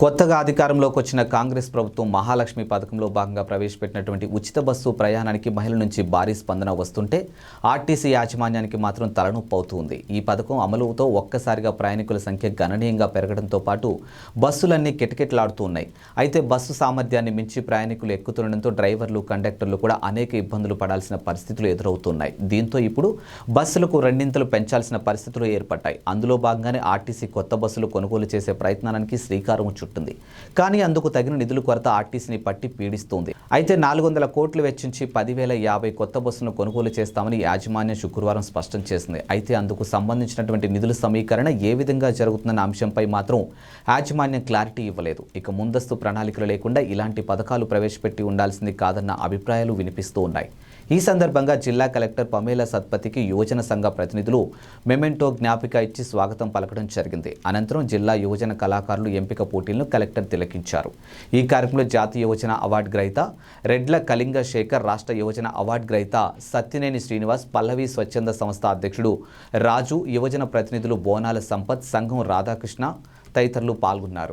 కొత్తగా అధికారంలోకి వచ్చిన కాంగ్రెస్ ప్రభుత్వం మహాలక్ష్మి పథకంలో భాగంగా ప్రవేశపెట్టినటువంటి ఉచిత బస్సు ప్రయాణానికి మహిళల నుంచి భారీ స్పందన వస్తుంటే ఆర్టీసీ యాజమాన్యానికి మాత్రం తలనొప్పి అవుతుంది. ఈ పథకం అమలుతో ఒక్కసారిగా ప్రయాణికుల సంఖ్య గణనీయంగా పెరగడంతో పాటు బస్సులన్నీ కిటకిటలాడుతూ ఉన్నాయి. అయితే బస్సు సామర్థ్యాన్ని మించి ప్రయాణికులు ఎక్కుతుండడంతో డ్రైవర్లు కండక్టర్లు కూడా అనేక ఇబ్బందులు పడాల్సిన పరిస్థితులు ఎదురవుతున్నాయి. దీంతో ఇప్పుడు బస్సులకు రెండింతలు పెంచాల్సిన పరిస్థితులు ఏర్పడ్డాయి. అందులో భాగంగానే ఆర్టీసీ కొత్త బస్సులు కొనుగోలు చేసే ప్రయత్నానికి శ్రీకారం చుట్టింది కానీ అందుకు తగిన నిధుల కొరత ఆర్టీసీని పట్టి పీడిస్తోంది. అయితే నాలుగు వందల కోట్లు వెచ్చించి పదివేల యాభై కొత్త బస్సులను కొనుగోలు చేస్తామని యాజమాన్యం శుక్రవారం స్పష్టం చేసింది. అయితే అందుకు సంబంధించినటువంటి నిధుల సమీకరణ ఏ విధంగా జరుగుతుందన్న అంశంపై మాత్రం యాజమాన్యం క్లారిటీ ఇవ్వలేదు. ఇక ముందస్తు ప్రణాళికలు లేకుండా ఇలాంటి పథకాలు ప్రవేశపెట్టి ఉండాల్సింది కాదన్న అభిప్రాయాలు వినిపిస్తూ ఉన్నాయి. ఈ సందర్భంగా జిల్లా కలెక్టర్ పమేల సత్పతికి యువజన సంఘ ప్రతినిధులు మెమెంటో జ్ఞాపిక ఇచ్చి స్వాగతం పలకడం జరిగింది. అనంతరం జిల్లా యువజన కళాకారులు ఎంపిక పోటీలను కలెక్టర్ తిలకించారు. ఈ కార్యక్రమంలో జాతీయ యువజన అవార్డు గ్రహీత రెడ్ల కళింగ శేఖర్ రాష్ట్ర యువజన అవార్డు గ్రహీత సత్యనేని శ్రీనివాస్ పల్లవి స్వచ్ఛంద సంస్థ అధ్యక్షుడు రాజు యువజన ప్రతినిధులు బోనాల సంపత్ సంఘం రాధాకృష్ణ తదితరులు పాల్గొన్నారు.